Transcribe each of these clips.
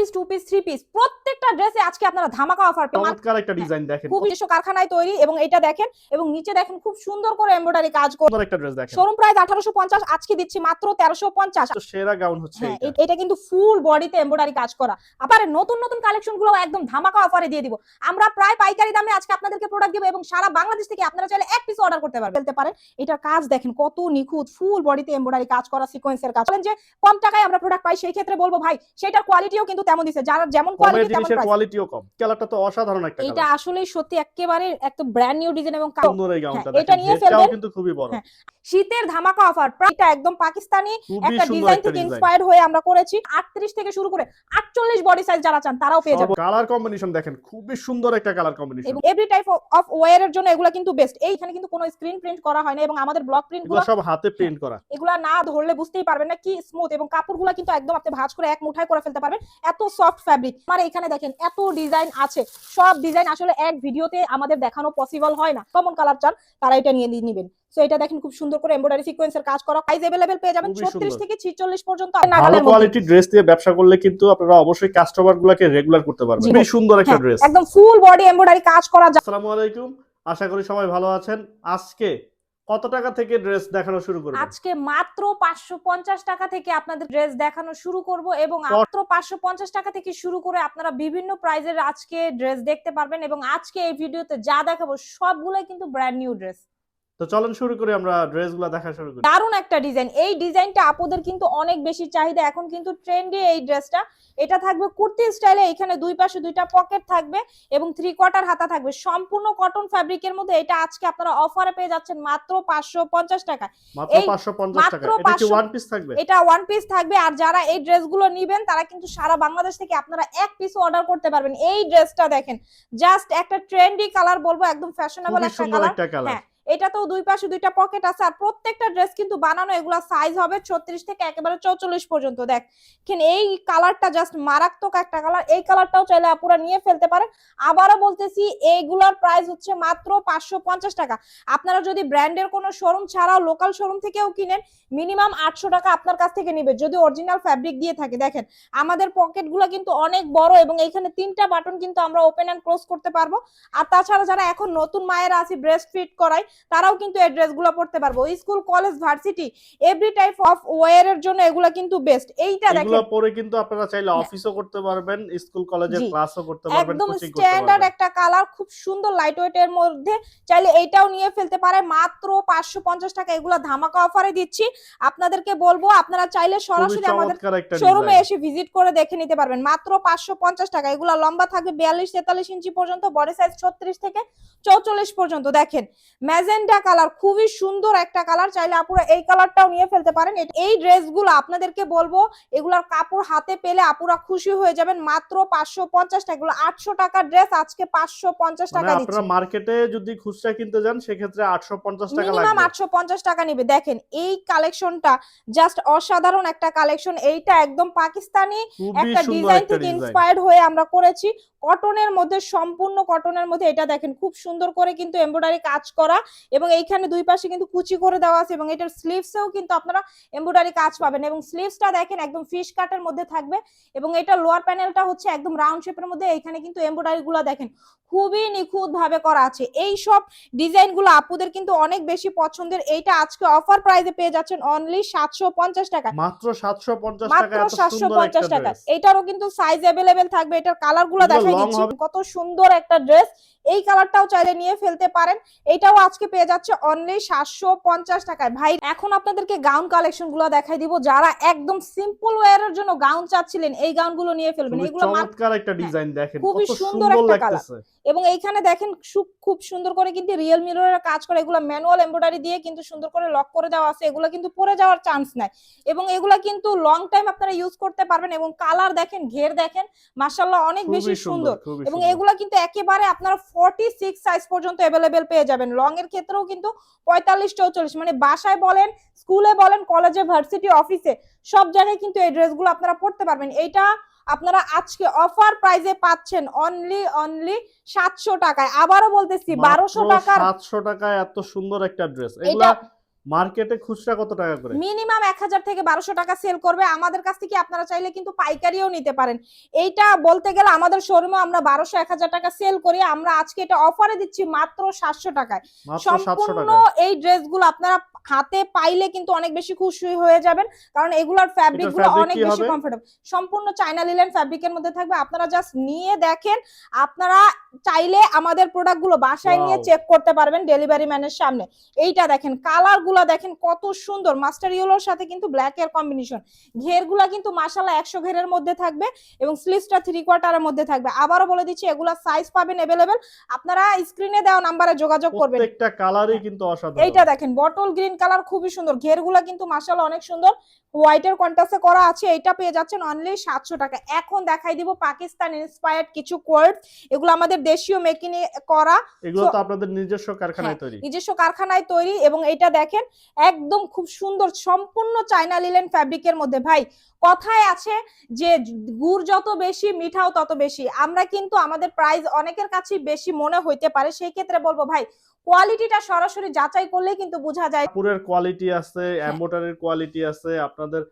Piece two piece three piece প্রত্যেকটা ড্রেসে আজকে আপনারা ধামাকা অফার চমৎকার একটা ডিজাইন দেখেন। খুব নিজস্ব কারখানায় তৈরি এবং এটা দেখেন এবং নিচে দেখেন খুব সুন্দর করে এমব্রয়ডারি কাজ করে একটা ড্রেস দেখেন। শোরুম প্রাইস আঠারোশো পঞ্চাশ আজকে দিচ্ছি মাত্র তেরোশো পঞ্চাশ। তো সেরা গাউন হচ্ছে হ্যাঁ এটা। এটা কিন্তু ফুল বডিতে এমব্রয়ডারি কাজ করা। আবার নতুন নতুন কালেকশনগুলো একদম ধামাকা অফারে দিয়ে দিব। আমরা প্রায় পাইকারি দামে আজকে আপনাদেরকে প্রোডাক্ট দিব এবং সারা বাংলাদেশ থেকে আপনারা চাইলে এক পিস অর্ডার করতে পারবেন। ফেলতে পারেন এটার কাজ দেখেন কত নিখুঁত ফুল বডিতে এমব্রয়ডারি কাজ করা সিকোয়েন্সের কাজ। বলেন যে কম টাকায় আমরা প্রোডাক্ট পাই সেই ক্ষেত্রে বলব ভাই সেটার কোয়ালিটিও কিন্তু তেমন দিছে যারা যেমন কোয়ালিটি তেমন প্রাইস কোয়ালিটিও কম। কালারটা তো অসাধারণ একটা এটা আসলেই সত্যি একেবারে একটা ব্র্যান্ড নিউ ডিজাইন এবং। সুন্দর এই গাউনটা হ্যাঁ, এটা নিয়ে ফেলবেন। কিন্তু খুবই বড়। হ্যাঁ, শীতের ধামাকা অফার এটা একদম পাকিস্তানি একটা ডিজাইন থেকে ইন্সপায়ার্ড হয়ে আমরা করেছি। 38 থেকে শুরু করে 48 বডি সাইজ যারা চান তারাও পেয়ে যাবেন। কালার কম্বিনেশন দেখেন খুবই সুন্দর একটা কালার কম্বিনেশন এবং এভরি টাইপ অফ ওয়্যার এর জন্য এগুলা কিন্তু বেস্ট এইখানে কিন্তু কোনো স্ক্রিন প্রিন্ট করা হয় না এবং আমাদের ব্লক প্রিন্টগুলো সব হাতে প্রিন্ট করা। এগুলা না ধরলে বুঝতেই পারবেন না কি স্মুথ এবং কাপড়গুলো কিন্তু একদম আপনি ভাঁজ করে এক মুঠায় করে ফেলতে পারবেন। এত সফট ফ্যাব্রিক আমার এখানে দেখেন এত ডিজাইন আছে সব ডিজাইন আসলে এক ভিডিওতে আমাদের দেখানো পসিবল হয় না কমন কালার চান তারা এটা নিয়ে নিবেন সো এটা দেখেন খুব সুন্দর করে এমব্রয়ডারি সিকোয়েন্সের কাজ করা প্রাইস अवेलेबल পেয়ে যাবেন খুবই 36 সুন্দর। থেকে 46 পর্যন্ত ভালো নাগালের মধ্যে কোয়ালিটির ড্রেস দিয়ে ব্যবসা করলে কিন্তু আপনারা অবশ্যই কাস্টমার গুলাকে রেগুলার করতে পারবেন জি। খুবই সুন্দর একটা হ্যাঁ, ড্রেস একদম ফুল বডি এমব্রয়ডারি কাজ করা যা- আসসালামু আলাইকুম আশা করি সবাই ভালো আছেন আজকে কত টাকা থেকে ড্রেস দেখানো শুরু করব? আজকে মাত্র পাঁচশো পঞ্চাশ টাকা থেকে আপনাদের ড্রেস দেখানো শুরু করব এবং মাত্র পাঁচশো পঞ্চাশ টাকা থেকে শুরু করে আপনারা বিভিন্ন প্রাইজের আজকে ড্রেস দেখতে পারবেন এবং আজকে এই ভিডিওতে যা দেখাবো সবগুলোই কিন্তু ব্র্যান্ড নিউ ড্রেস তো চলেন শুরু করি আমরা ড্রেসগুলো দেখা শুরু করি। দারুণ একটা ডিজাইন। এই ডিজাইনটা আপুদের কিন্তু অনেক বেশি চাহিদা। এখন কিন্তু ট্রেন্ডি এই ড্রেসটা এটা থাকবে কুর্তি স্টাইলে এখানে দুই পাশে দুইটা পকেট থাকবে এবং থ্রি কোয়ার্টার হাতা থাকবে। সম্পূর্ণ কটন ফ্যাব্রিকের মধ্যে এটা আজকে আপনারা অফারে পেয়ে যাচ্ছেন মাত্র পাঁচশো পঞ্চাশ টাকা। মাত্র এই 550 মাত্র টাকা। এটা কি ওয়ান পিস থাকবে? এটা ওয়ান পিস থাকবে। আর যারা এই ড্রেসগুলো নিবেন তারা কিন্তু সারা বাংলাদেশ থেকে আপনারা এক পিস অর্ডার করতে পারবেন। এই ড্রেসটা দেখেন জাস্ট একটা ট্রেন্ডি কালার বলব একদম ফ্যাশনেবল একটা কালার হ্যাঁ এটাতেও দুই পাশে দুইটা পকেট আছে আর প্রত্যেকটা ড্রেস কিন্তু বানানো, এগুলা সাইজ হবে ছত্রিশ থেকে একেবারে চৌচল্লিশ পর্যন্ত। দেখেন এই কালারটা জাস্ট মারাত্মক একটা কালার এই কালারটাও চাইলে আপুরা নিয়ে ফেলতে পারেন। আবারও বলতেছি, এইগুলার প্রাইস হচ্ছে মাত্র পাঁচশো পঞ্চাশ টাকা। আপনারা যদি ব্র্যান্ডের কোনো শোরুম ছাড়াও লোকাল শোরুম থেকেও কিনেন মিনিমাম আটশো টাকা আপনার কাছ থেকে নিবে। যদি অরিজিনাল ফ্যাব্রিক দিয়ে থাকে, দেখেন, আমাদের পকেটগুলো কিন্তু অনেক বড় এবং এইখানে তিনটা বাটন কিন্তু আমরা ওপেন অ্যান্ড ক্লোজ করতে পারব। আর তাছাড়া যারা এখন নতুন মায়েরা আছে ব্রেস্ট ফিট করায় তারাও কিন্তু এই ড্রেসগুলো পড়তে পারব। School college varsity every type of wear এর জন্য এগুলো কিন্তু বেস্ট এইটা দেখেন এগুলো পরে কিন্তু আপনারা চাইলে হ্যাঁ। অফিসও করতে পারবেন স্কুল কলেজের ক্লাসও করতে পারবেন একদম স্ট্যান্ডার্ড একটা কালার খুব সুন্দর লাইট ওয়েট এর মধ্যে চাইলে এইটাও নিয়ে ফেলতে পারে। মাত্র পাঁচশো পঞ্চাশ টাকা এগুলো ধামাকা অফারে দিচ্ছি। আপনাদেরকে বলব আপনারা চাইলে সরাসরি আমাদের শোরুমে এসে ভিজিট করে দেখে নিতে পারবেন। মাত্র পাঁচশো পঞ্চাশ টাকা এগুলো লম্বা থাকবে বিয়াল্লিশ তেতাল্লিশ ইঞ্চি পর্যন্ত বডি সাইজ ছত্রিশ থেকে চৌচল্লিশ পর্যন্ত। দেখেন ম্যাজেন্ডা কালার খুবই সুন্দর একটা কালার। চাইলে আপুরা এই কালারটাও নিয়ে ফেলতে পারেন। এই ড্রেসগুলো আপনাদেরকে বলব এগুলার কাপড় হাতে পেলে আপুরা খুশি হয়ে যাবেন। মাত্র পাঁচশো পঞ্চাশ টাকা এগুলো আটশো টাকার ড্রেস আজকে পাঁচশো পঞ্চাশ মানে টাকা আপনারা মার্কেটে যদি খুচরা কিনতে যান সেক্ষেত্রে 850 টাকা মিনিমাম আটশো পঞ্চাশ টাকা নিবে। দেখেন এই কালেকশনটা জাস্ট অসাধারণ একটা কালেকশন। এইটা একদম পাকিস্তানি একটা ডিজাইন থেকে ইন্সপায়ার্ড হয়ে আমরা করেছি। কটনের মধ্যে সম্পূর্ণ কটনের মধ্যে এটা দেখেন খুব সুন্দর করে কিন্তু এমব্রয়ডারি কাজ করা এবং এইখানে দুই পাশে কিন্তু কুচি করে দেওয়া আছে এবং এটার স্লিভসেও কিন্তু আপনারা এমব্রয়ডারি কাজ পাবেন এবং স্লিভসটা দেখেন একদম ফিশ কাটের মধ্যে থাকবে এবং এটা লোয়ার প্যানেলটা হচ্ছে একদম রাউন্ড শেপের মধ্যে এখানে কিন্তু এমব্রয়ডারি গুলো দেখেন খুবই নিখুঁত ভাবে করা আছে। এই সব ডিজাইনগুলো আপুদের কিন্তু অনেক বেশি পছন্দের এইটা আজকে অফার প্রাইসে পেয়ে যাচ্ছেন অনলি সাতশো পঞ্চাশ টাকা। মাত্র 750 টাকা মাত্র সাতশো পঞ্চাশ টাকা। এটারও কিন্তু সাইজ অ্যাভেলেবেল থাকবে এটার কালারগুলো হবে। কত সুন্দর একটা ড্রেস এই কালারটাও চাইলে নিয়ে ফেলতে পারেন। এটাও আজকে পেয়ে যাচ্ছে অনলি সাতশো পঞ্চাশ টাকায়। ভাই এখন আপনাদেরকে গাউন কালেকশনগুলো দেখাই দিব। যারা একদম সিম্পল ওয়ারের জন্য গাউন চাচ্ছিলেন এই গাউনগুলো নিয়ে ফেলবেন। এগুলো চমৎকার একটা ডিজাইন দেখেন খুবই সুন্দর একটা লাগতেছে। এবং এইখানে দেখেন খুব সুন্দর করে কিন্তু রিয়েল মিররের কাজ করে। এগুলো ম্যানুয়াল এমব্রয়ডারি দিয়ে কিন্তু সুন্দর করে লক করে দেওয়া আছে। এগুলো কিন্তু পরে যাওয়ার চান্স নাই। এবং এগুলো কিন্তু লং টাইম আপনারা ইউজ করতে পারবেন এবং কালার দেখেন ঘের দেখেন মাশাআল্লাহ অনেক বেশি সুন্দর এবং। এগুলো কিন্তু একেবারে আপনারা ফর্টি সিক্স সাইজ পর্যন্ত অ্যাভেলেবেল পেয়ে যাবেন। লং এর ক্ষেত্রেও কিন্তু পঁয়তাল্লিশ চৌচল্লিশ। মানে বাসায় বলেন স্কুলে বলেন কলেজে ভার্সিটি অফিসে সব জায়গায় কিন্তু এই ড্রেসগুলো আপনারা পড়তে পারবেন। এইটা আপনারা আজকে অফার প্রাইজে পাচ্ছেন অনলি অনলি সাতশো টাকায়। আবারও বলতেছি বারোশো টাকা টাকার 700 টাকায় এত সুন্দর একটা ড্রেস এগুলা মার্কেটে খুচরা কত টাকা করে? মিনিমাম এক হাজার থেকে বারোশো টাকা সেল করবে। আমাদের কাছ থেকে আপনারা চাইলে কিন্তু পাইকারিও নিতে পারেন। এইটা বলতে গেলে আমাদের শোরুমে আমরা বারোশো এক হাজার টাকা সেল করি। আমরা আজকে এটা অফারে দিচ্ছি মাত্র সাতশো টাকায়। সম্পূর্ণ এই ড্রেসগুলো আপনারা হাতে পাইলে কিন্তু অনেক বেশি খুশি হয়ে যাবেন। কারণ এগুলোর ফ্যাব্রিকগুলো অনেক বেশি কমফোর্টেবল সম্পূর্ণ চাইনা লিলেন ফ্যাব্রিকের মধ্যে থাকবে। আপনারা জাস্ট নিয়ে দেখেন। আপনারা চাইলে আমাদের প্রোডাক্টগুলো বাসায় নিয়ে চেক করতে পারবেন ডেলিভারি ম্যানের সামনে। এইটা দেখেন কালার গুলা দেখেন কত সুন্দর। মাস্টার ইয়েলোর সাথে কিন্তু ব্ল্যাক এর কম্বিনেশন ঘেরগুলা কিন্তু মাসালা একশো ঘেরের মধ্যে থাকবে এবং স্লিভসটা থ্রি কোয়ার্টারের মধ্যে থাকবে। আবারও বলে দিচ্ছি এগুলা সাইজ পাবেন এভেলেবেল আপনারা স্ক্রিনে দেওয়া নাম্বারে যোগাযোগ করবেন। প্রত্যেকটা কালারই কিন্তু অসাধারণ। এইটা দেখেন বটল গ্রিন কালার খুবই সুন্দর। ঘেরগুলা কিন্তু মাশাআল্লাহ অনেক সুন্দর। হোয়াইটের কন্ট্রাস্টে করা আছে এটা পেয়ে যাচ্ছেন অনলি সাতশো টাকা। এখন দেখাই দিব পাকিস্তান ইন্সপায়ার্ড কিছু কোয়ার্ড এগুলো আমাদের দেশীয় মেকিং করা। এগুলো তো আপনাদের নিজস্ব কারখানায় তৈরি। নিজস্ব কারখানায় তৈরি এবং এটা দেখেন একদম খুব সুন্দর সম্পূর্ণ চাইনা লিলেন ফ্যাব্রিকের মধ্যে। ভাই কথায় আছে যে গুড় যত বেশি মিঠাও তত বেশি। আমরা কিন্তু আমাদের প্রাইস অনেকের কাছে বেশি মনে হইতে পারে। সেই ক্ষেত্রে বলব ভাই কোয়ালিটিটা সরাসরি যাচাই করলে কিন্তু বোঝা যায়। পুরের কোয়ালিটি আছে এমবোটারির কোয়ালিটি আছে আপনাদের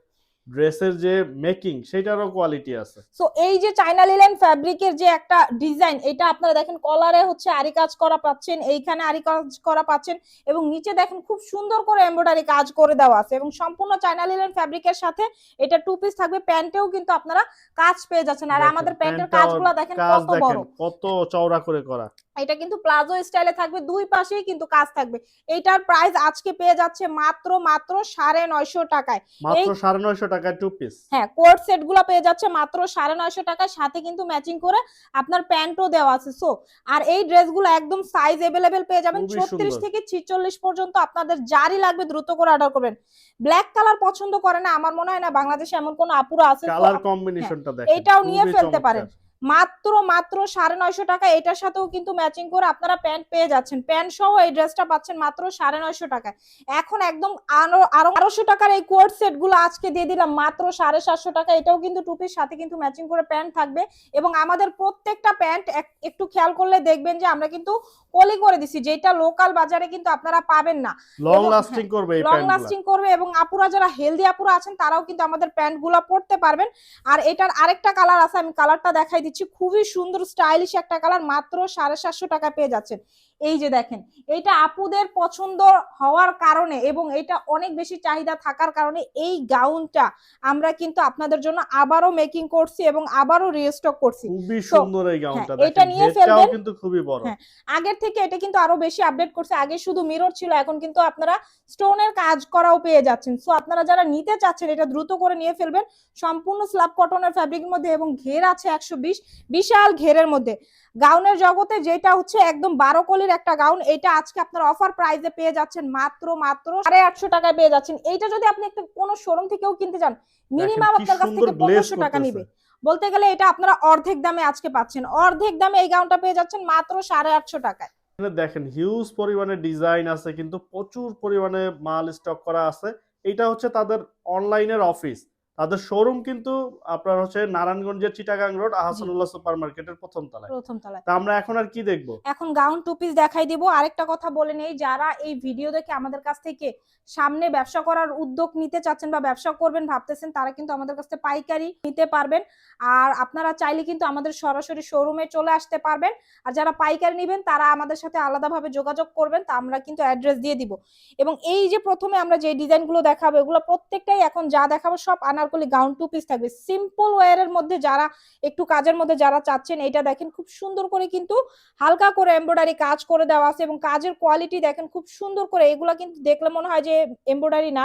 ড্রেসের যে মেকিং সেটারও কোয়ালিটি আছে। সো এই যে চাইনা লিলেন ফ্যাব্রিকের যে একটা ডিজাইন এটা আপনারা দেখেন কলারে হচ্ছে আরি কাজ করা পাচ্ছেন এইখানে আরি কাজ করা পাচ্ছেন এবং নিচে দেখেন খুব সুন্দর করে এমব্রয়ডারি কাজ করে দেওয়া আছে এবং সম্পূর্ণ চাইনা লিলেন ফ্যাব্রিকের সাথে এটা টু পিস থাকবে প্যান্টেও কিন্তু আপনারা কাজ পেয়ে যাচ্ছেন। আর আমাদের প্যান্টের কাজগুলো দেখেন কত বড়। কত চওড়া করে করা। এটা কিন্তু প্লাজো স্টাইলে থাকবে দুই পাশেই কিন্তু কাজ থাকবে। এইটার প্রাইস আজকে পেয়ে যাচ্ছে মাত্র মাত্র সাড়ে নয়শো টাকায়। মাত্র সাড়ে নয়শো টাকায় টু পিস হ্যাঁ কোট সেটগুলো পেয়ে যাচ্ছে মাত্র সাড়ে নয়শো টাকার সাথে কিন্তু ম্যাচিং করে আপনার প্যান্টও দেওয়া আছে। সো আর এই ড্রেসগুলো একদম সাইজ এভেলেবেল পেয়ে যাবেন ছত্রিশ। থেকে ছিচল্লিশ পর্যন্ত আপনাদের যারই লাগবে দ্রুত করে অর্ডার করবেন। ব্ল্যাক কালার পছন্দ করে না আমার মনে হয় না বাংলাদেশে এমন কোন আপুরা আছে কালার কম্বিনেশনটা দেখেন এটাও নিয়ে ফেলতে পারেন। মাত্র মাত্র সাড়ে নয়শো টাকা। এটার সাথেও কিন্তু ম্যাচিং করে আপনারা প্যান্ট পেয়ে যাচ্ছেন। প্যান্ট সহ এই ড্রেসটা পাচ্ছেন মাত্র সাড়ে নয়শো টাকায়। এখন একদম আরও আরও টাকার এই কোয়ার্ড সেটগুলো আজকে দিয়ে দিলাম মাত্র সাড়ে সাতশো টাকা। এটাও কিন্তু টুপির সাথে কিন্তু ম্যাচিং করে প্যান্ট থাকবে। এবং আমাদের প্রত্যেকটা প্যান্ট একটু খেয়াল করলে দেখবেন যে আমরা কিন্তু কলি করে দিছি যেটা লোকাল বাজারে কিন্তু আপনারা পাবেন না। লং লাস্টিং করবে লং লাস্টিং করবে এবং আপুরা যারা হেলদি আপুরা আছেন তারাও কিন্তু আমাদের প্যান্টগুলা পরতে পারবেন। আর এটার আরেকটা কালার আছে আমি কালারটা দেখাই দিচ্ছি খুবই সুন্দর স্টাইলিশ একটা কালার মাত্র সাড়ে সাতশো টাকা পেয়ে যাচ্ছেন। এই যে দেখেন এটা আপুদের পছন্দ হওয়ার কারণে এবং এটা অনেক বেশি চাহিদা থাকার কারণে এই গাউনটা আমরা কিন্তু আপনাদের জন্য আবারও মেকিং করছি এবং আবারও রিস্টক করছি। খুবই সুন্দর এই গাউনটা হ্যাঁ, এটা নিয়ে ফেলবেন। কিন্তু খুবই বড়। হ্যাঁ, আগের থেকে এটা কিন্তু আরও বেশি আপডেট করছে। আগে শুধু মিরর ছিল এখন কিন্তু আপনারা স্টোনের কাজ করাও পেয়ে যাচ্ছেন। সো আপনারা যারা নিতে চাচ্ছেন এটা দ্রুত করে নিয়ে ফেলবেন। সম্পূর্ণ স্ল্যাব কটনের ফ্যাব্রিকের মধ্যে এবং ঘের আছে একশো বিশ বিশাল ঘেরের মধ্যে। গাউনের জগতে যেটা হচ্ছে একদম বারো কলির একটা গাউন এটা আজকে আপনার অফার প্রাইসে পেয়ে যাচ্ছেন মাত্র মাত্র সাড়ে আটশো টাকায় পেয়ে যাচ্ছেন। এইটা যদি আপনি একটা কোনো শোরুম থেকেও কিনতে চান মিনিমাম আপনার কাছ থেকে পনেরোশো টাকা নিবে। বলতে গেলে এটা আপনারা অর্ধেক দামে আজকে পাচ্ছেন। অর্ধেক দামে এই গাউনটা পেয়ে যাচ্ছেন মাত্র সাড়ে আটশো টাকায়। দেখেন হিউজ পরিমাণে ডিজাইন আছে কিন্তু প্রচুর পরিমাণে মাল স্টক করা আছে। এটা হচ্ছে তাদের অনলাইনের অফিস তাদের শোরুম কিন্তু আপনার হচ্ছে নারায়ণগঞ্জের চিটাগাং রোড আহসানুল্লাহ সুপার মার্কেটের প্রথম তলায়। প্রথম তলায়। তা আমরা এখন আর কি দেখব? এখন গাউন টু পিস দেখাই দিব। আরেকটা কথা বলে নেই যারা এই ভিডিও দেখে আমাদের কাছ থেকে সামনে ব্যবসা করার উদ্যোগ নিতে চাচ্ছেন বা ব্যবসা করবেন ভাবতেছেন তারা কিন্তু আমাদের কাছ থেকে পাইকারি নিতে পারবেন। আর আপনারা চাইলে কিন্তু আমাদের সরাসরি শোরুমে চলে আসতে পারবেন। আর যারা পাইকারি নেবেন তারা আমাদের সাথে আলাদাভাবে যোগাযোগ করবেন তা আমরা কিন্তু অ্যাড্রেস দিয়ে দিব। এবং এই যে প্রথমে আমরা যে ডিজাইনগুলো দেখাবো এগুলো প্রত্যেকটাই এখন যা দেখাবো সব আনারকলি গাউন টু পিস থাকবে। সিম্পল ওয়ারের মধ্যে যারা একটু কাজের মধ্যে যারা চাচ্ছেন, এটা দেখেন খুব সুন্দর করে কিন্তু হালকা করে এমব্রয়ডারি কাজ করে দেওয়া আছে এবং কাজের কোয়ালিটি দেখেন খুব সুন্দর করে। এগুলা কিন্তু দেখলে মনে হয় যে এমব্রয়ডারি না।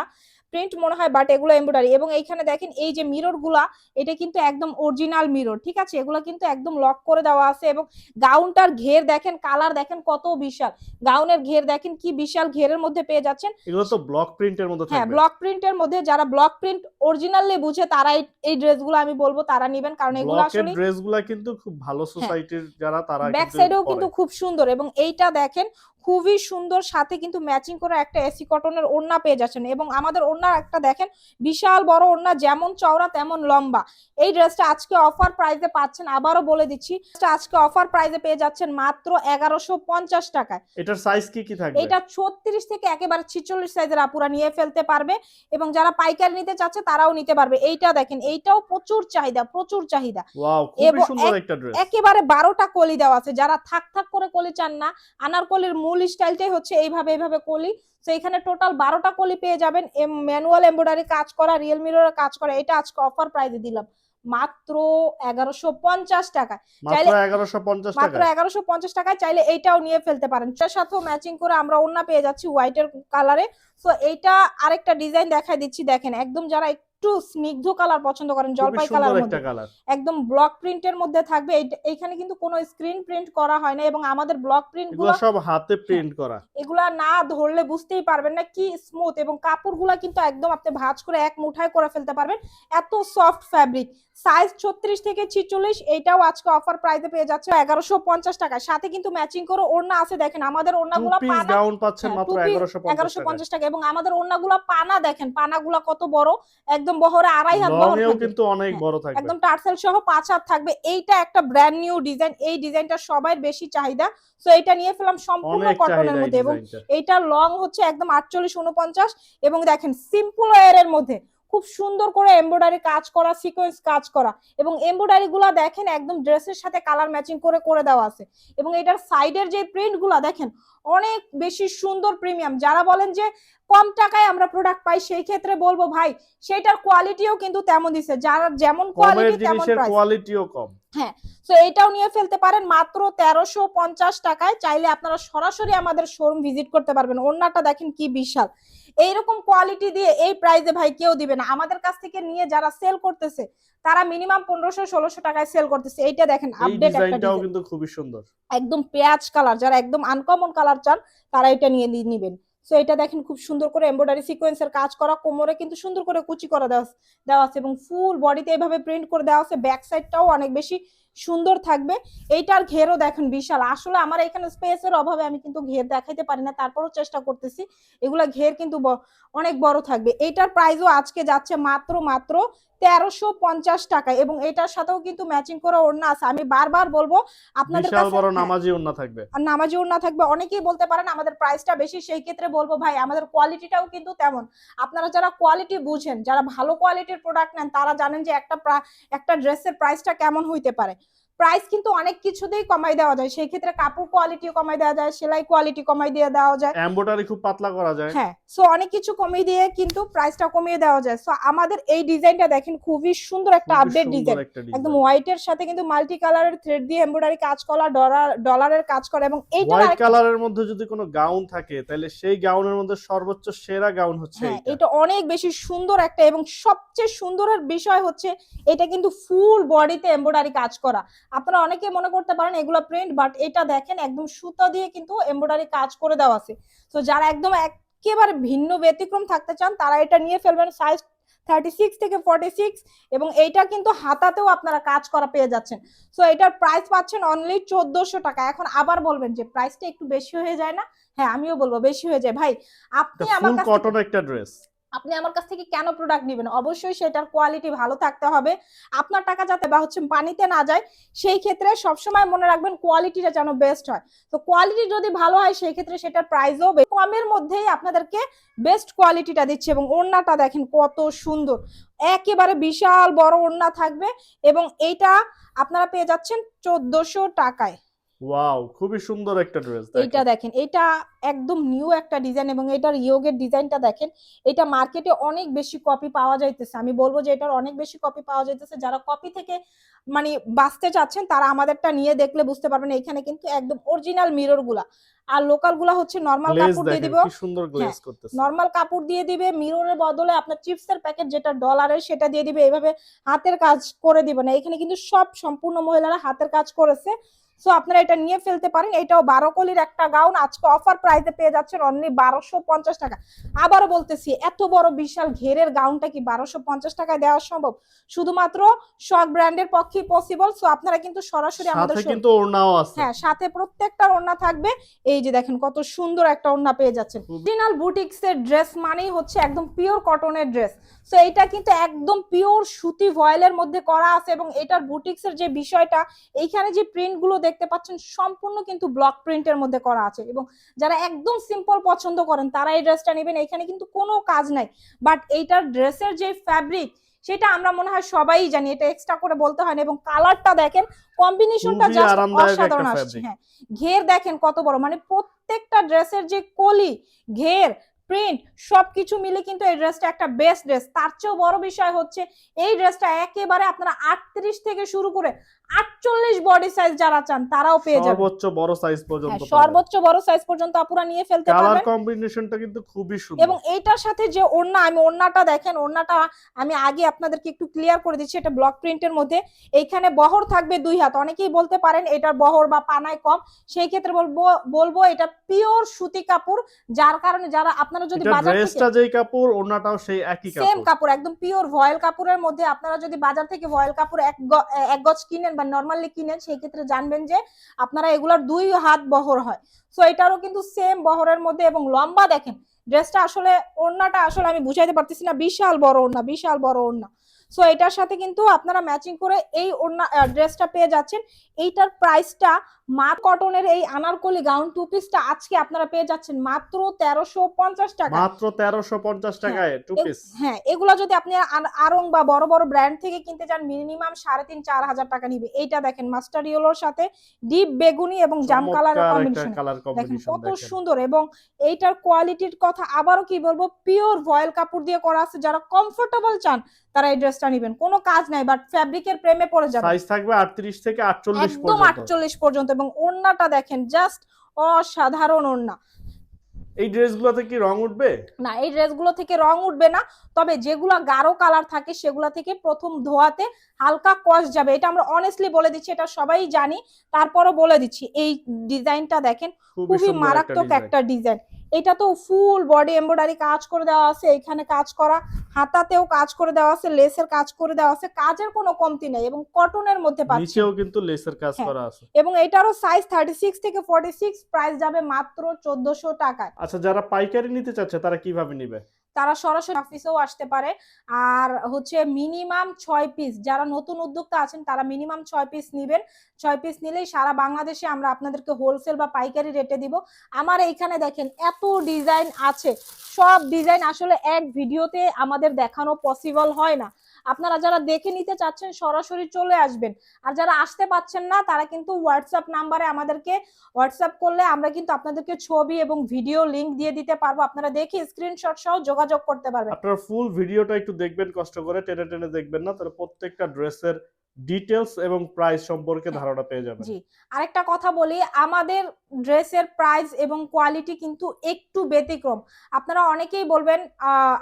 প্রিন্ট মনে হয় বাট এগুলো এমব্রয়ডারি এবং এইখানে দেখেন এই যে মিররগুলা এটা কিন্তু একদম অরিজিনাল মিরর ঠিক আছে? এগুলো কিন্তু একদম লক করে দেওয়া আছে এবং গাউনটার ঘের দেখেন কালার দেখেন কত বিশাল। গাউনের ঘের দেখেন কি বিশাল ঘেরের মধ্যে পেয়ে যাচ্ছেন। এগুলো তো ব্লক প্রিন্টের মধ্যে হ্যাঁ ব্লক প্রিন্টের মধ্যে যারা ব্লক প্রিন্ট অরিজিনালি বুঝে তারা এই- ড্রেসগুলো আমি বলব তারা নেবেন। কারণ এগুলো ব্লকের আসলে ড্রেসগুলা কিন্তু খুব ভালো সোসাইটির যারা তারা ব্যাক সাইডেও কিন্তু খুব সুন্দর এবং এইটা দেখেন খুবই সুন্দর সাথে কিন্তু ম্যাচিং করে একটা এসি কটনের ওড়না পেয়ে যাচ্ছেন। এবং আমাদের ওড়না ওড়না একটা দেখেন বিশাল বড় ওড়না যেমন চওড়া তেমন লম্বা। এই ড্রেসটা আজকে অফার প্রাইসে পাচ্ছেন আবারও বলে দিচ্ছি আজকে অফার প্রাইসে পেয়ে যাচ্ছেন মাত্র এগারোশো পঞ্চাশ টাকায়। এটার সাইজ কি কি থাকবে? এটা ছত্রিশ থেকে একেবারে ছিচল্লিশ সাইজের আপুরা নিয়ে ফেলতে পারবে এবং যারা পাইকারি নিতে চাচ্ছে তারাও নিতে পারবে। এইটা দেখেন এইটাও প্রচুর চাহিদা প্রচুর চাহিদা। এবং একেবারে বারোটা কলি দেওয়া আছে যারা থাক থাক করে কলি চান না আনার কলির মূল স্টাইলটাই হচ্ছে এইভাবে এইভাবে কলি। তো এখানে টোটাল বারোটা কলি পেয়ে যাবেন। ম্যানুয়াল এমব্রয়ডারি কাজ করা রিয়েল মিরর কাজ করা এটা আজকে অফার প্রাইজে দিলাম। মাত্র এগারোশো পঞ্চাশ টাকা চাইলে- মাত্র এগারোশো পঞ্চাশ টাকায় চাইলে এইটাও নিয়ে ফেলতে পারেন। তার সাথেও ম্যাচিং করে আমরা ওন্না পেয়ে যাচ্ছি হোয়াইটের কালারে তো এইটা আরেকটা ডিজাইন দেখাই দিচ্ছি দেখেন। একদম যারা একটু স্নিগ্ধ কালার পছন্দ করেন জলপাই কালার মধ্যে। একদম ব্লক প্রিন্টের মধ্যে থাকবে এইখানে কিন্তু কোনো স্ক্রিন প্রিন্ট করা হয় না এবং আমাদের ব্লক প্রিন্টগুলো সব হাতে প্রিন্ট করা। এগুলা না ধরলে বুঝতেই পারবেন না কি স্মুথ এবং কাপড়গুলা কিন্তু একদম আপনি ভাঁজ করে এক মুঠায় করে ফেলতে পারবেন। এত সফট ফ্যাব্রিক সাইজ ছত্রিশ থেকে ছিচল্লিশ এইটাও আজকে অফার প্রাইসে পেয়ে যাচ্ছে এগারোশো পঞ্চাশ টাকা সাথে কিন্তু ম্যাচিং করে ওড়না আছে দেখেন আমাদের ওড়নাগুলো গাউন পাচ্ছেন হ্যাঁ, মাত্র এগারোশো পঞ্চাশ টাকা এবং আমাদের ওড়নাগুলো পানা দেখেন পানাগুলা কত বড় একদম বহরে আড়াই হাত বহর কিন্তু অনেক হ্যাঁ, বড় থাকবে। একদম টার্সেল সহ পাঁচ হাত থাকবে। এইটা একটা ব্র্যান্ড নিউ ডিজাইন এই ডিজাইনটা সবার বেশি চাহিদা। তো এটা নিয়ে ফেলাম সম্পূর্ণ কটনের মধ্যে এবং এইটার লং হচ্ছে একদম আটচল্লিশ উনপঞ্চাশ এবং দেখেন সিম্পল ওয়ারের মধ্যে খুব সুন্দর করে এমব্রয়ডারি কাজ করা সিকোয়েন্স কাজ করা এবং এমব্রয়ডারি গুলা দেখেন একদম ড্রেসের সাথে কালার ম্যাচিং করে করে দেওয়া আছে। এবং এটার সাইডের যে প্রিন্টগুলা দেখেন অনেক বেশি সুন্দর প্রিমিয়াম যারা বলেন যে কম টাকায় আমরা প্রোডাক্ট পাই সেই ক্ষেত্রে বলব ভাই সেটার কোয়ালিটিও কিন্তু তেমন দিছে। যারা যেমন কোয়ালিটি তেমন প্রাইস কোয়ালিটিও কম। হ্যাঁ তো এটাও নিয়ে ফেলতে পারেন মাত্র তেরোশো পঞ্চাশ টাকায়। চাইলে আপনারা সরাসরি আমাদের শোরুম ভিজিট করতে পারবেন। ওড়নাটা দেখেন কি বিশাল। এইরকম কোয়ালিটি দিয়ে এই প্রাইসে ভাই কেউ দিবে না। আমাদের কাছ থেকে নিয়ে যারা সেল করতেছে তারা মিনিমাম পনেরোশো ষোলোশো টাকায় সেল করতেছে। এইটা দেখেন আপডেট একটা ডিজাইনটাও কিন্তু খুবই সুন্দর। একদম পেঁয়াজ কালার যারা একদম আনকমন কালার চান তারা এটা নিয়ে নিবেন। সো এটা দেখেন খুব সুন্দর করে এমব্রয়ডারি সিকোয়েন্সের কাজ করা কোমরে কিন্তু সুন্দর করে কুচি করা দেওয়া আছে- দেওয়া আছে এবং ফুল বডিতে এভাবে প্রিন্ট করে দেওয়া আছে। ব্যাক সাইডটাও অনেক বেশি সুন্দর থাকবে। এইটার ঘেরও দেখেন বিশাল। আসলে আমার এখানে স্পেসের অভাবে আমি কিন্তু ঘের দেখাইতে পারি না তারপরও চেষ্টা করতেছি। এগুলা ঘের কিন্তু অনেক বড় থাকবে। এইটার প্রাইসও আজকে যাচ্ছে মাত্র মাত্র তেরোশো পঞ্চাশ টাকা এবং এটার সাথেও কিন্তু ম্যাচিং করা ওড়না আছে। আমি বারবার বলব আপনাদের কাছে বড় হ্যাঁ, নামাজি ওন্না থাকবে। আর নামাজি ওড়না থাকবে। অনেকেই বলতে পারেন আমাদের প্রাইসটা বেশি সেই ক্ষেত্রে বলব ভাই আমাদের কোয়ালিটিটাও কিন্তু তেমন। আপনারা যারা কোয়ালিটি বুঝেন যারা ভালো কোয়ালিটির প্রোডাক্ট নেন তারা জানেন যে একটা একটা ড্রেসের প্রাইসটা কেমন হইতে পারে। প্রাইস কিন্তু অনেক কিছুতেই কমাই দেওয়া যায়। সেই ক্ষেত্রে কাপড় কোয়ালিটি কমাই দেওয়া যায় সেলাই কোয়ালিটি কমাই দিয়ে দেওয়া যায়। এমব্রয়ডারি খুব পাতলা করা যায়। হ্যাঁ সো অনেক কিছু কমিয়ে দিয়ে কিন্তু প্রাইসটা কমিয়ে দেওয়া যায়। সো আমাদের এই ডিজাইনটা দেখেন খুবই সুন্দর একটা আপডেট ডিজাইন একদম হোয়াইট এর সাথে কিন্তু মাল্টি কালারের থ্রেড দিয়ে এমব্রয়ডারি কাজ করা ডলার ডলারের কাজ করা এবং এইটা হোয়াইট কালারের মধ্যে যদি কোনো গাউন থাকে তাহলে সেই গাউনের মধ্যে সর্বোচ্চ সেরা গাউন হচ্ছে হ্যাঁ এটা অনেক বেশি সুন্দর একটা এবং সবচেয়ে সুন্দরের বিষয় হচ্ছে এটা কিন্তু ফুল বডিতে এমব্রয়ডারি কাজ করা। আপনারা অনেকে মনে করতে পারেন এগুলো প্রিন্ট বাট এটা দেখেন একদম সুতা দিয়ে কিন্তু এমব্রয়ডারি কাজ করে দেওয়া আছে। তো যারা একদম একেবারে ভিন্ন ব্যতিক্রম থাকতে চান তারা এটা নিয়ে ফেলবেন সাইজ থার্টি সিক্স থেকে ফর্টি সিক্স এবং এইটা কিন্তু হাতাতেও আপনারা কাজ করা পেয়ে যাচ্ছেন। সো এটার প্রাইস পাচ্ছেন অনলি চোদ্দশো টাকা। এখন আবার বলবেন যে প্রাইসটা একটু বেশি হয়ে যায় না? হ্যাঁ আমিও বলব বেশি হয়ে যায়। ভাই আপনি আমার কটন একটা ড্রেস আপনি আমার কাছ থেকে কেন প্রোডাক্ট নেবেন? অবশ্যই সেটার কোয়ালিটি ভালো থাকতে হবে। আপনার টাকা যাতে বা হচ্ছে পানিতে না যায়, সেই ক্ষেত্রে সবসময় মনে রাখবেন কোয়ালিটিটা যেন বেস্ট হয়। তো কোয়ালিটি যদি ভালো হয়, সেই ক্ষেত্রে সেটার প্রাইসও কমের মধ্যেই আপনাদেরকে বেস্ট কোয়ালিটিটা দিচ্ছে এবং ওড়নাটা দেখেন কত সুন্দর। একেবারে বিশাল বড় ওড়না থাকবে এবং এইটা আপনারা পেয়ে যাচ্ছেন চোদ্দশো টাকায়। ওয়াও খুবই সুন্দর একটা ড্রেস এইটা দেখেন এটা একদম নিউ একটা ডিজাইন এবং এটার ইয়োগের ডিজাইনটা দেখেন এটা মার্কেটে অনেক বেশি কপি পাওয়া যাইতেছে। আমি বলব যে এটার অনেক বেশি কপি পাওয়া যাইতেছে। যারা কপি থেকে মানে বাঁচতে চাচ্ছেন তারা আমাদেরটা নিয়ে দেখলে বুঝতে পারবেন এখানে কিন্তু একদম অরিজিনাল মিররগুলা। আর লোকালগুলা হচ্ছে নর্মাল কাপড় দিয়ে দিব সুন্দর গ্লেজ করতেছে। নর্মাল কাপড় দিয়ে দিবে মিররের বদলে আপনার চিপসের প্যাকেট যেটা ডলারের সেটা দিয়ে দিবে। এইভাবে হাতের কাজ করে দিবে না। এখানে কিন্তু সব সম্পূর্ণ মহিলারা হাতের কাজ করেছে। সো আপনারা এটা নিয়ে ফেলতে পারেন। এটাও বারো কলির একটা গাউন। আজকে অফার প্রাইসে পেয়ে যাচ্ছেন অনলি বারোশো পঞ্চাশ টাকা। আবারও বলতেছি এত বড় বিশাল ঘেরের গাউনটা কি বারোশো পঞ্চাশ টাকায় দেওয়া সম্ভব? শুধুমাত্র শক ব্র্যান্ডের পক্ষে পসিবল সো আপনারা কিন্তু সরাসরি আমাদের সাথে কিন্তু ওড়নাও আছে। হ্যাঁ সাথে প্রত্যেকটার ওড়না থাকবে। এই যে দেখেন কত সুন্দর একটা ওড়না পেয়ে যাচ্ছেন। অরিজিনাল বুটিক্স এর ড্রেস মানেই হচ্ছে একদম পিওর কটনের ড্রেস সো এটা কিন্তু একদম পিওর সুতি ভয়েলের মধ্যে করা আছে এবং এটার বুটিক্স এর যে বিষয়টা এইখানে যে প্রিন্টগুলো দেখতে পাচ্ছেন সম্পূর্ণ কিন্তু ব্লক প্রিন্টের মধ্যে করা আছে এবং যারা একদম সিম্পল পছন্দ করেন তারা এই ড্রেসটা নেবেন। এখানে কিন্তু কোনো কাজ নাই। বাট এইটার ড্রেসের যে ফ্যাব্রিক সেটা আমরা মনে হয় সবাই জানি। এটা এক্সট্রা করে বলতে হয় না এবং কালারটা দেখেন কম্বিনেশনটা জাস্ট অসাধারণ আসছে। হ্যাঁ ঘের দেখেন কত বড়। মানে প্রত্যেকটা ড্রেসের যে কলি ঘের প্রিন্ট সবকিছু মিলে কিন্তু এই ড্রেসটা একটা বেস্ট ড্রেস তার চেয়েও বড় বিষয় হচ্ছে, এই ড্রেসটা একেবারে আপনারা আটত্রিশ থেকে শুরু করে আটচল্লিশ বডি সাইজ যারা চান তারাও পেয়ে যাবেন। সর্বোচ্চ বড় সাইজ হ্যাঁ, পর্যন্ত পাবেন। সর্বোচ্চ বড় সাইজ পর্যন্ত আপুরা নিয়ে ফেলতে কালার কম্বিনেশনটা কিন্তু খুবই সুন্দর। এবং এইটার সাথে যে ওড়না আমি ওড়নাটা দেখেন ওড়নাটা আমি আগে আপনাদেরকে একটু ক্লিয়ার করে দিচ্ছি এটা ব্লক প্রিন্টের মধ্যে। এইখানে বহর থাকবে দুই হাত। অনেকেই বলতে পারেন এটার বহর বা পানায় কম। সেই ক্ষেত্রে বলব বলব এটা পিওর সুতি কাপড় যার কারণে যারা আপনারা যদি বাজার ড্রেসটা যেই কাপড় ওড়নাটাও সেই একই সেম কাপড়। কাপড় একদম পিওর ভয়েল কাপড়ের মধ্যে আপনারা যদি বাজার থেকে ভয়েল কাপড় এক এক গজ কিনেন বা নর্মালি কিনেন, সেই ক্ষেত্রে জানবেন যে আপনারা এগুলোর দুই হাত বহর হয়। সো এটারও কিন্তু সেম বহরের মধ্যে এবং লম্বা দেখেন ড্রেসটা আসলে ওড়নাটা আসলে আমি বুঝাইতে পারতেছি না, বিশাল বড় ওড়না, বিশাল বড় ওড়না। সো এটার সাথে কিন্তু আপনারা ম্যাচিং করে এই ওড়না ড্রেসটা পেয়ে যাচ্ছেন। এইটার প্রাইসটা মা কটনের এই আনারকলি গাউন টু পিসটা আজকে আপনারা পেয়ে যাচ্ছেন মাত্র তেরোশো পঞ্চাশ টাকা মাত্র তেরোশো পঞ্চাশ টাকায় টু পিস হ্যাঁ এগুলা যদি আপনি আরং বা বড় বড় ব্র্যান্ড থেকে কিনতে চান মিনিমাম সাড়ে তিন চার হাজার টাকা নিবে। এইটা দেখেন মাস্টার ইয়েলোর সাথে ডিপ বেগুনি এবং জাম কালারের কম্বিনেশন কালার দেখেন কম্বিনেশন কত সুন্দর এবং এইটার কোয়ালিটির কথা আবারও কি বলব পিওর ভয়েল কাপড় দিয়ে করা আছে। যারা কমফোর্টেবল চান তারা এই ড্রেসটা নেবেন। কোনো কাজ নাই বাট ফ্যাব্রিকের প্রেমে পড়ে যাবে সাইজ থাকবে আটত্রিশ থেকে আটচল্লিশ একদম পর্যন্ত। আটচল্লিশ পর্যন্ত এবং ওড়নাটা দেখেন জাস্ট অসাধারণ ওড়না। এই ড্রেসগুলোতে কি রং উঠবে? না এই ড্রেসগুলো থেকে রং উঠবে না তবে যেগুলো গাঢ় কালার থাকে সেগুলো থেকে প্রথম ধোয়াতে হালকা কস যাবে। এটা আমরা অনেস্টলি বলে দিচ্ছি এটা সবাই জানি। তারপরও বলে দিচ্ছি এই ডিজাইনটা দেখেন খুবই মারাত্মক একটা ডিজাইন। এটা তো ফুল বডি এমব্রয়ডারি কাজ করে দেওয়া আছে এখানে কাজ করা হাতাতেও কাজ করে দেওয়া আছে লেসের কাজ করে দেওয়া আছে কাজের কোনো কমতি নেই এবং কটনের মধ্যে পাচ্ছি। নিচেও কিন্তু লেসের কাজ হ্যাঁ। করা আছে। এবং এটারও সাইজ থার্টি সিক্স থেকে ফর্টি সিক্স প্রাইস যাবে মাত্র 1400 টাকায়। আচ্ছা যারা পাইকারি নিতে চাচ্ছে তারা কীভাবে নিবে? তারা সরাসরি অফিসেও আসতে পারে। আর হচ্ছে মিনিমাম ছয় পিস যারা নতুন উদ্যোক্তা আছেন, তারা মিনিমাম ছয় পিস নেবেন। ছয় পিস নিলেই সারা বাংলাদেশে আমরা আপনাদেরকে হোলসেল বা পাইকারি রেটে দিব। আমার এইখানে দেখেন এত ডিজাইন আছে। সব ডিজাইন আসলে এক ভিডিওতে আমাদের দেখানো পসিবল হয় না। আপনারা যারা দেখে নিতে চাচ্ছেন সরাসরি চলে আসবেন। আর যারা আসতে পাচ্ছেন না, তারা কিন্তু হোয়াটসঅ্যাপ নাম্বারে আমাদেরকে হোয়াটসঅ্যাপ করলে আমরা কিন্তু আপনাদেরকে ছবি এবং ভিডিও লিংক দিয়ে দিতে পারব। আপনারা দেখে স্ক্রিনশট সহ যোগাযোগ করতে পারবেন। আপনারা ফুল ভিডিওটা একটু দেখবেন, কষ্ট করে টেনে টেনে দেখবেন না? তাহলে প্রত্যেকটা ড্রেসের ডিটেলস এবং প্রাইস সম্পর্কে। ধারণা পেয়ে যাবেন। জি, আরেকটা কথা বলি, আমাদের ড্রেসের প্রাইস এবং কোয়ালিটি কিন্তু একটু ব্যতিক্রম। আপনারা অনেকেই বলবেন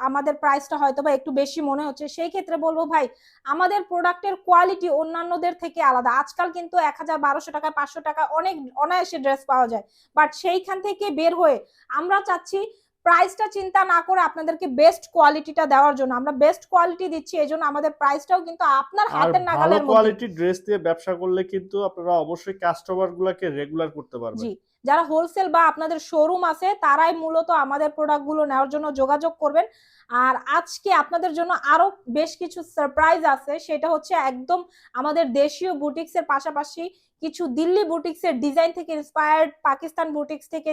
আমাদের প্রাইসটা হয়তো বা একটু বেশি মনে হচ্ছে, সেই ক্ষেত্রে বলব ভাই, আমাদের প্রোডাক্টের কোয়ালিটি অন্যান্যদের থেকে আলাদা। আজকাল কিন্তু এক হাজার বারোশো টাকা, পাঁচশো টাকা অনেক অনায়াসে ড্রেস পাওয়া যায়। বাট সেইখান থেকে বের হয়ে আমরা চাচ্ছি প্রাইসটা চিন্তা না করে আপনাদেরকে বেস্ট কোয়ালিটিটা দেওয়ার জন্য। আমরা বেস্ট কোয়ালিটি দিচ্ছি এই জন্য আমাদের প্রাইসটাও কিন্তু আপনার হাতের নাগালের মধ্যে। কোয়ালিটির ড্রেস দিয়ে ব্যবসা করলে কিন্তু আপনারা অবশ্যই কাস্টমার গুলাকে রেগুলার করতে পারবেন। জি যারা হোলসেল বা আপনাদের শোরুম আছে তারাই মূলত আমাদের প্রোডাক্টগুলো নেওয়ার জন্য যোগাযোগ করবেন। আর আজকে আপনাদের জন্য আরও বেশ কিছু সারপ্রাইজ আছে সেটা হচ্ছে একদম আমাদের দেশীয় বুটিক্স এর পাশাপাশি কিছু দিল্লি বুটিক্স এর ডিজাইন থেকে ইন্সপায়ার্ড পাকিস্তান বুটিক্স থেকে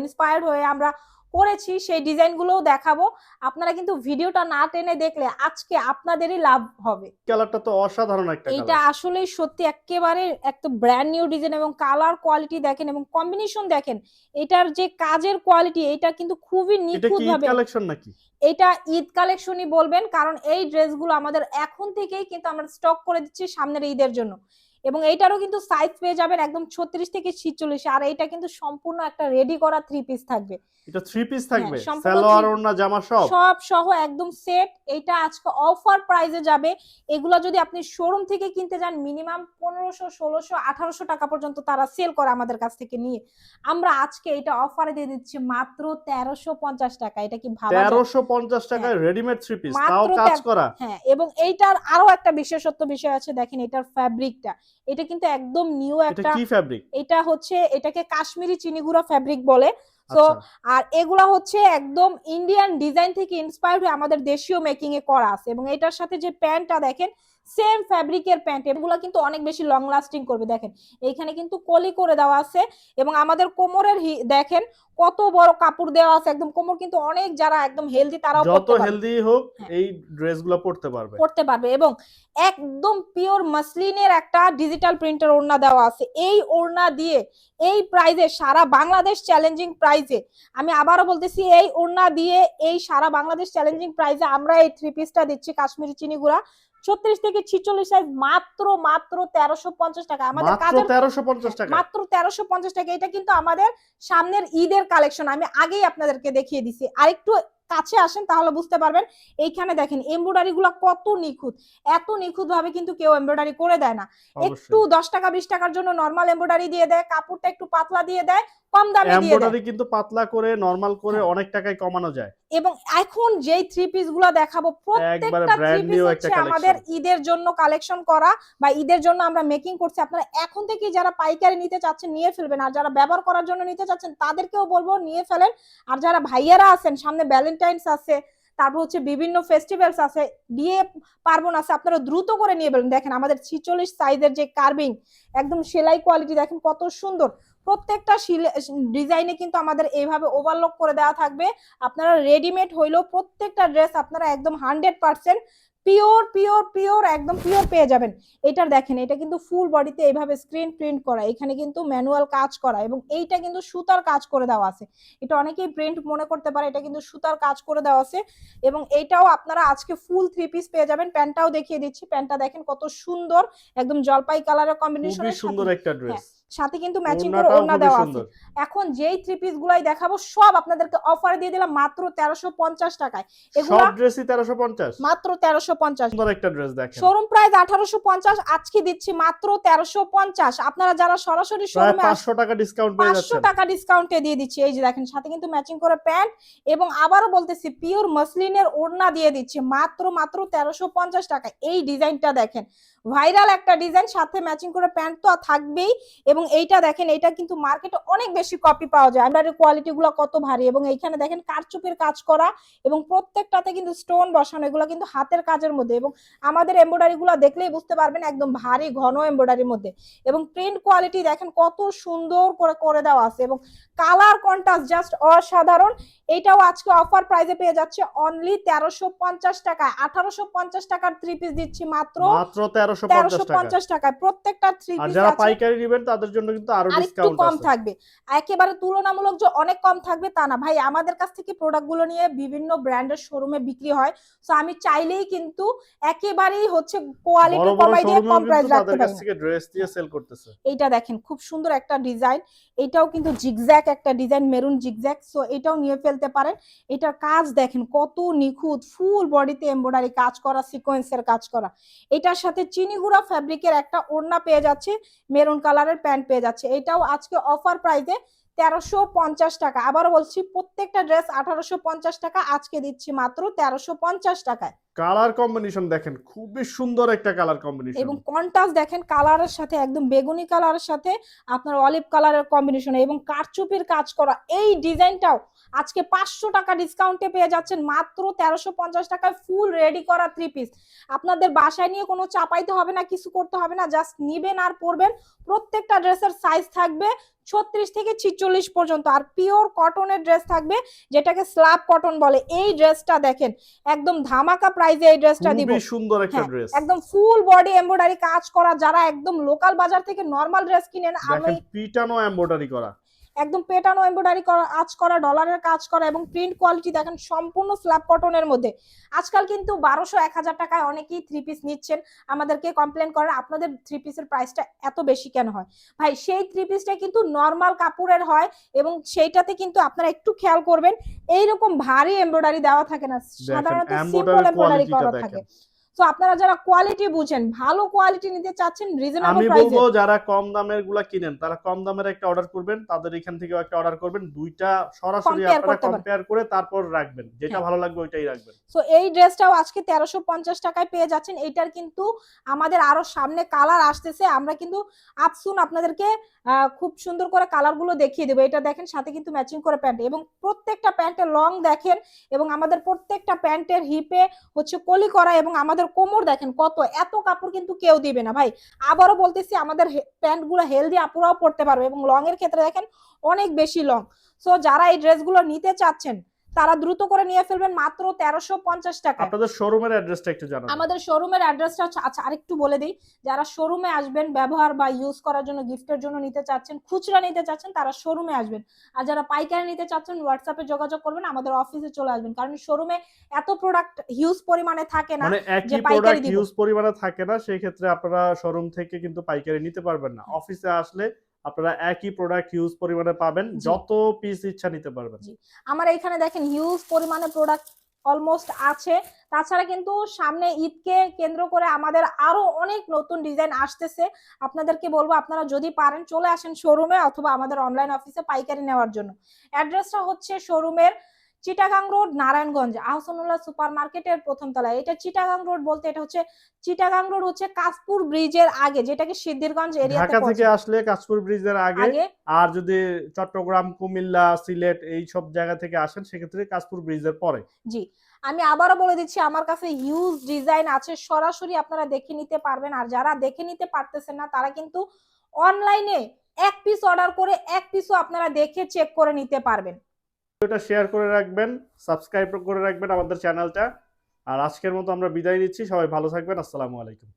ইন্সপায়ার্ড হয়ে আমরা করেছি সেই ডিজাইন গুলোও দেখাবো। আপনারা কিন্তু ভিডিওটা না টেনে দেখলে আজকে আপনাদেরই লাভ হবে। কালারটা তো অসাধারণ একটা এইটা কালার। আসলেই সত্যি একেবারে একটা ব্র্যান্ড নিউ ডিজাইন এবং কালার কোয়ালিটি দেখেন এবং কম্বিনেশন দেখেন এটার যে কাজের কোয়ালিটি এটা কিন্তু খুবই এটা নিখুঁত কি ভাবে কালেকশন নাকি? এটা ঈদ কালেকশনই বলবেন কারণ এই ড্রেসগুলো আমাদের এখন থেকেই কিন্তু আমরা স্টক করে দিচ্ছি সামনের ঈদের জন্য। এবং এইটারও কিন্তু সাইজ পেয়ে যাবেন একদম ছত্রিশ থেকে ছিচল্লিশ আর এইটা কিন্তু সম্পূর্ণ একটা রেডি করা থ্রি পিস থাকবে। এটা থ্রি পিস থাকবে? হ্যাঁ, সালোয়ার ওড়না জামা সব? সব সহ একদম সেট এটা আজকে অফার প্রাইজে যাবে। এগুলো যদি আপনি শোরুম থেকে কিনতে যান মিনিমাম পনেরোশো ষোলোশো আঠারোশো টাকা পর্যন্ত তারা সেল করে আমাদের কাছ থেকে নিয়ে। আমরা আজকে এটা অফারে দিয়ে দিচ্ছি মাত্র তেরোশো পঞ্চাশ টাকা। এটা কি ভাবা তেরোশো পঞ্চাশ টাকায় রেডিমেড থ্রি পিস তাও কাজ করা? হ্যাঁ এবং এইটার আরও একটা বিশেষত্ব বিষয় আছে দেখেন এটার ফ্যাব্রিকটা এটা কিন্তু একদম নিউ একটা কি ফ্যাব্রিক এটা হচ্ছে এটাকে কাশ্মীরি চিনিগুড়া ফ্যাব্রিক বলে। তো আচ্ছা। আর এগুলা হচ্ছে একদম ইন্ডিয়ান ডিজাইন থেকে ইন্সপায়ার্ড হয়ে আমাদের দেশীয় মেকিং এ করা আছে। এবং এটার সাথে যে প্যান্টটা দেখেন সেম ফ্যাব্রিকের প্যান্ট। এগুলা কিন্তু অনেক বেশি লং লাস্টিং করবে দেখেন। এইখানে কিন্তু কলি করে দেওয়া আছে। এবং আমাদের কোমরের দেখেন কত বড় কাপড় দেওয়া আছে। একদম কোমর কিন্তু অনেক যারা একদম হেলদি তারাও যত। হেলদি হোক হ্যাঁ। এই ড্রেসগুলো পড়তে পারবে। পড়তে পারবে। এবং একদম পিওর মাসলিনের একটা ডিজিটাল প্রিন্টার ওড়না দেওয়া আছে। এই ওড়না দিয়ে এই প্রাইজে সারা বাংলাদেশ চ্যালেঞ্জিং প্রাইজে আমি আবারও বলতেছি এই ওড়না দিয়ে এই সারা বাংলাদেশ চ্যালেঞ্জিং প্রাইজে আমরা এই থ্রি পিসটা দিচ্ছি কাশ্মীরি চিনিগুড়া ছত্রিশ থেকে ছিচল্লিশ সাইজ মাত্র মাত্র তেরোশো পঞ্চাশ টাকা। আমাদের কাজের তেরোশো পঞ্চাশ টাকা। মাত্র তেরোশো পঞ্চাশ টাকা। এটা কিন্তু আমাদের সামনের ঈদের কালেকশন আমি আগেই আপনাদেরকে দেখিয়ে দিছি। আরেকটু কাছে আসেন তাহলে বুঝতে পারবেন। এইখানে দেখেন এমব্রয়ডারি গুলা কত নিখুঁত। এত নিখুঁত ভাবে কিন্তু কেউ এমব্রয়ডারি করে দেয় না। একটু দশ টাকা বিশ টাকার জন্য নর্মাল এমব্রয়ডারি দিয়ে দেয় কাপড়টা একটু পাতলা দিয়ে দেয় কম দামে দিয়ে দেয়। কিন্তু পাতলা করে নরমাল করে হ্যাঁ। অনেক টাকায় কমানো যায়। এবং এখন যেই থ্রি পিসগুলা দেখাবো প্রত্যেকটা থ্রি পিস হচ্ছে আমাদের ঈদের জন্য কালেকশন করা বা ঈদের জন্য আমরা মেকিং করছি। আপনারা এখন থেকে যারা পাইকারি নিতে চাচ্ছেন নিয়ে ফেলবেন। আর যারা ব্যবহার করার জন্য নিতে চাচ্ছেন তাদেরকেও বলব নিয়ে ফেলেন। আর যারা ভাইয়ারা আছেন সামনে ভ্যালেন্টাইন্স আছে, তারপর হচ্ছে বিভিন্ন ফেস্টিভ্যালস আছে, বিয়ে পার্বণ আছে, আপনারা দ্রুত করে নিয়ে বলুন দেখেন আমাদের ছিচল্লিশ সাইজের যে কার্ভিং একদম সেলাই কোয়ালিটি দেখেন কত সুন্দর। প্রত্যেকটা ডিজাইনে কিন্তু আমাদের এইভাবে ওভারলক করে দেওয়া থাকবে। আপনারা রেডিমেড হইলেও প্রত্যেকটা ড্রেস আপনারা একদম hundred percent pure pure pure একদম পিওর পেয়ে যাবেন। এটার দেখেন এটা কিন্তু ফুল বডিতে এইভাবে স্ক্রিন প্রিন্ট করা এখানে কিন্তু ম্যানুয়াল কাজ করা এবং এইটা কিন্তু সুতার কাজ করে দেওয়া আছে। এটা অনেকেই প্রিন্ট মনে করতে পারে এটা কিন্তু সুতার কাজ করে দেওয়া আছে এবং এইটাও আপনারা আজকে ফুল থ্রি পিস পেয়ে যাবেন। প্যান্টটাও দেখিয়ে দিচ্ছি। প্যান্টটা দেখেন কত সুন্দর একদম জলপাই কালারের খুবই কম্বিনেশনের সুন্দর একটা ড্রেস সাথে কিন্তু ম্যাচিং করে ওড়না দেওয়া আছে। এখন যেই থ্রি পিস গুলাই দেখাবো সব আপনাদেরকে অফারে দিয়ে দিলাম মাত্র তেরোশো পঞ্চাশ টাকায়। এগুলা সব ড্রেসই তেরোশো পঞ্চাশ? মাত্র তেরোশো পঞ্চাশ। সুন্দর একটা ড্রেস দেখেন। শোরুম প্রাইস আঠারোশো পঞ্চাশ আজকে দিচ্ছি মাত্র তেরোশো পঞ্চাশ। আপনারা যারা সরাসরি শোরুমে পাঁচশো টাকা ডিসকাউন্ট পেয়ে যাচ্ছেন। টাকা ডিসকাউন্টে দিয়ে দিচ্ছি। এই যে দেখেন সাথে কিন্তু ম্যাচিং করে প্যান্ট এবং আবারও বলতেছি পিওর মসলিনের ওড়না দিয়ে দিচ্ছি মাত্র মাত্র তেরোশো পঞ্চাশ টাকা এই ডিজাইনটা দেখেন ভাইরাল একটা ডিজাইন, সাথে ম্যাচিং করে প্যান্ট তো থাকবেই। এবং এইটা দেখেন, এইটা কিন্তু মার্কেটে অনেক বেশি কপি পাওয়া যায়। এমব্রয়ডারি কোয়ালিটি গুলো কত ভারী। এবং এইখানে দেখেন কারচুপির কাজ করা এবং প্রত্যেকটাতে কিন্তু স্টোন বসানো, এগুলো কিন্তু হাতের কাজের মধ্যে। এবং আমাদের এমব্রয়ডারি গুলো দেখলেই বুঝতে পারবেন একদম ভারী, ঘন এমব্রয়ডারির মধ্যে। এবং প্রিন্ট কোয়ালিটি দেখেন কত সুন্দর করে করে দেওয়া আছে। এবং কালার কন্ট্রাস্ট জাস্ট অসাধারণ। এইটাও আজকে অফার প্রাইসে পেয়ে যাচ্ছে অনলি তেরোশো পঞ্চাশ টাকায়। আঠারোশো পঞ্চাশ টাকার থ্রি পিস দিচ্ছি মাত্র। মাত্র তেরোশো তেরোশো পঞ্চাশ টাকা। পঞ্চাশ টাকায় প্রত্যেকটা থ্রি আর পিস যারা পাইকারি নেবেন তাদের জন্য কিন্তু আরও ডিসকাউন্ট কম থাকবে। একেবারে তুলনামূলক যে অনেক কম থাকবে তা না। ভাই আমাদের কাছ থেকে প্রোডাক্ট নিয়ে বিভিন্ন ব্র্যান্ডের শোরুমে বিক্রি হয়। আমি চাইলেই কিন্তু একেবারেই হচ্ছে কোয়ালিটি বড় বড় কমাই দিয়ে কম প্রাইস রাখতে পারি থেকে ড্রেস দিয়ে সেল করতেছে। এইটা দেখেন খুব সুন্দর একটা ডিজাইন এটাও কিন্তু জিগজ্যাক একটা ডিজাইন মেরুন জিগজ্যাক সো এটাও নিয়ে ফেলতে পারেন। এটার কাজ দেখেন কত নিখুঁত ফুল বডিতে এমব্রয়ডারি কাজ করা সিকোয়েন্সের কাজ করা। এটার সাথে চিনিগুড়া ফ্যাব্রিকের একটা ওড়না পেয়ে যাচ্ছে মেরুন কালারের প্যান্ট পেয়ে যাচ্ছে। এটাও আজকে অফার প্রাইসে তেরোশো পঞ্চাশ টাকা। আবারও বলছি প্রত্যেকটা ড্রেস আঠারোশো পঞ্চাশ টাকা। আজকে দিচ্ছি মাত্র তেরোশো পঞ্চাশ টাকায়। কালার কম্বিনেশন দেখেন খুবই সুন্দর একটা কালার কম্বিনেশন এবং কন্ট্রাস্ট দেখেন কালারের সাথে একদম বেগুনি কালারের সাথে আপনার অলিভ কালারের কম্বিনেশন এবং কারচুপির কাজ করা। এই ডিজাইনটাও আজকে পাঁচশো টাকা ডিসকাউন্টে পেয়ে যাচ্ছেন মাত্র তেরোশো পঞ্চাশ টাকায় ফুল রেডি করা থ্রি পিস আপনাদের বাসায় নিয়ে কোনো চাপাইতে হবে না কিছু করতে হবে না জাস্ট নিবেন আর পরবেন। প্রত্যেকটা ড্রেসের সাইজ থাকবে ছত্রিশ থেকে ছিচল্লিশ পর্যন্ত। আর পিওর কটনের ড্রেস থাকবে যেটাকে স্ল্যাব কটন বলে। এই ড্রেসটা দেখেন একদম ধামাকা প্রাইজে এই ড্রেসটা দিব। সুন্দর একটা হ্যাঁ, ড্রেস একদম ফুল বডি এমব্রয়ডারি কাজ করা যারা একদম লোকাল বাজার থেকে নর্মাল ড্রেস কিনেন আমি পিটানো এমব্রয়ডারি করা। একদম পেটানো এমব্রয়ডারি করা আজ করা ডলারের কাজ করা এবং প্রিন্ট কোয়ালিটি দেখেন সম্পূর্ণ স্ল্যাব কটনের মধ্যে। আজকাল কিন্তু বারোশো এক হাজার টাকায় অনেকেই থ্রি পিস নিচ্ছেন। আমাদেরকে কমপ্লেন করেন আপনাদের থ্রি পিসের প্রাইসটা এত বেশি কেন হয়? ভাই সেই থ্রি পিসটা কিন্তু নর্মাল কাপড়ের হয় এবং সেইটাতে কিন্তু আপনারা একটু খেয়াল করবেন এইরকম ভারী এমব্রয়ডারি দেওয়া থাকে না। সাধারণত সিম্পল এমব্রয়ডারি করা থাকে। তো আপনারা যারা কোয়ালিটি বুঝেন ভালো কোয়ালিটি নিতে চাচ্ছেন রিজনেবল আমি বলব যারা কম দামেরগুলা কিনেন তারা কম দামের একটা অর্ডার করবেন তাদের এখান থেকেও একটা অর্ডার করবেন দুইটা সরাসরি আপনারা কম্পেয়ার করে তারপর রাখবেন যেটা হ্যাঁ। ভালো লাগবে ওইটাই রাখবেন। সো এই ড্রেসটাও আজকে তেরোশো পঞ্চাশ টাকায় পেয়ে যাচ্ছেন এইটার কিন্তু আমাদের আরও সামনে কালার আসতেছে আমরা কিন্তু আপসুন আপনাদেরকে খুব সুন্দর করে কালারগুলো দেখিয়ে দেবো। এটা দেখেন সাথে কিন্তু ম্যাচিং করে প্যান্ট। এবং প্রত্যেকটা প্যান্টের লং দেখেন এবং আমাদের প্রত্যেকটা প্যান্টের হিপে হচ্ছে কলি করা এবং আমাদের কোমর দেখেন কত, এত কাপড় কিন্তু কেউ দিবে না। ভাই, আবারও বলতেছি, আমাদের প্যান্টগুলো হেলদি আপুরাও পড়তে পারবে এবং লং এর ক্ষেত্রে দেখেন অনেক বেশি লং সো যারা এই ড্রেসগুলো নিতে চাচ্ছেন তারা দ্রুত করে নিয়ে ফেলবেন মাত্র তেরোশো পঞ্চাশ টাকা আপনাদের শোরুমের অ্যাড্রেসটা একটু জানাবেন আমাদের শোরুমের অ্যাড্রেসটা হচ্ছে আচ্ছা আরেকটু বলে দিই। যারা শোরুমে আসবেন ব্যবহার বা ইউজ করার জন্য গিফটের জন্য নিতে চাচ্ছেন খুচরা নিতে চাচ্ছেন তারা শোরুমে আসবেন। আর যারা পাইকারি নিতে চাচ্ছেন হোয়াটসঅ্যাপে যোগাযোগ করবেন আমাদের অফিসে চলে আসবেন। কারণ শোরুমে এত প্রোডাক্ট হিউজ পরিমাণে থাকে না মানে একই পাইকারি প্রোডাক্ট। ইউজ পরিমাণে থাকে না সেই ক্ষেত্রে আপনারা শোরুম থেকে কিন্তু পাইকারি নিতে পারবেন না। অফিসে আসলে আপনারা একই প্রোডাক্ট হিউজ পরিমাণে পাবেন যত পিস ইচ্ছা নিতে পারবেন। আমার এখানে দেখেন হিউজ পরিমাণে প্রোডাক্ট অলমোস্ট আছে। তাছাড়া কিন্তু সামনে ঈদকে কেন্দ্র করে আমাদের আরও অনেক নতুন ডিজাইন আসতেছে। আপনাদেরকে বলব আপনারা যদি পারেন চলে আসেন শোরুমে অথবা আমাদের অনলাইন অফিসে পাইকারি নেওয়ার জন্য। অ্যাড্রেসটা হচ্ছে শোরুমের চিটাগাং রোড নারায়ণগঞ্জ আহসানুল্লাহ সুপার মার্কেটের প্রথম তলায়। এটা চিটাগাং রোড বলতে এটা হচ্ছে চিটাগাং রোড হচ্ছে কাশপুর ব্রিজের আগে যেটাকে সিদ্ধিরগঞ্জ এরিয়াতে ঢাকা থেকে আসলে কাশপুর ব্রিজের আগে আর যদি চট্টগ্রাম কুমিল্লা সিলেট এই সব জায়গা থেকে আসেন সেক্ষেত্রে কাশপুর ব্রিজের পরে। জি আমি আবারও বলে দিচ্ছি আমার কাছে হিউজ ডিজাইন আছে সরাসরি আপনারা দেখে নিতে পারবেন। আর যারা দেখে নিতে পারতেছেন না তারা কিন্তু অনলাইনে এক পিস অর্ডার করে এক পিসও আপনারা দেখে চেক করে নিতে পারবেন। ভিডিওটা শেয়ার করে রাখবেন সাবস্ক্রাইব করে রাখবেন আমাদের চ্যানেলটা আর আজকের মতো আমরা বিদায় নিচ্ছি, সবাই ভালো থাকবেন, আসসালামু আলাইকুম।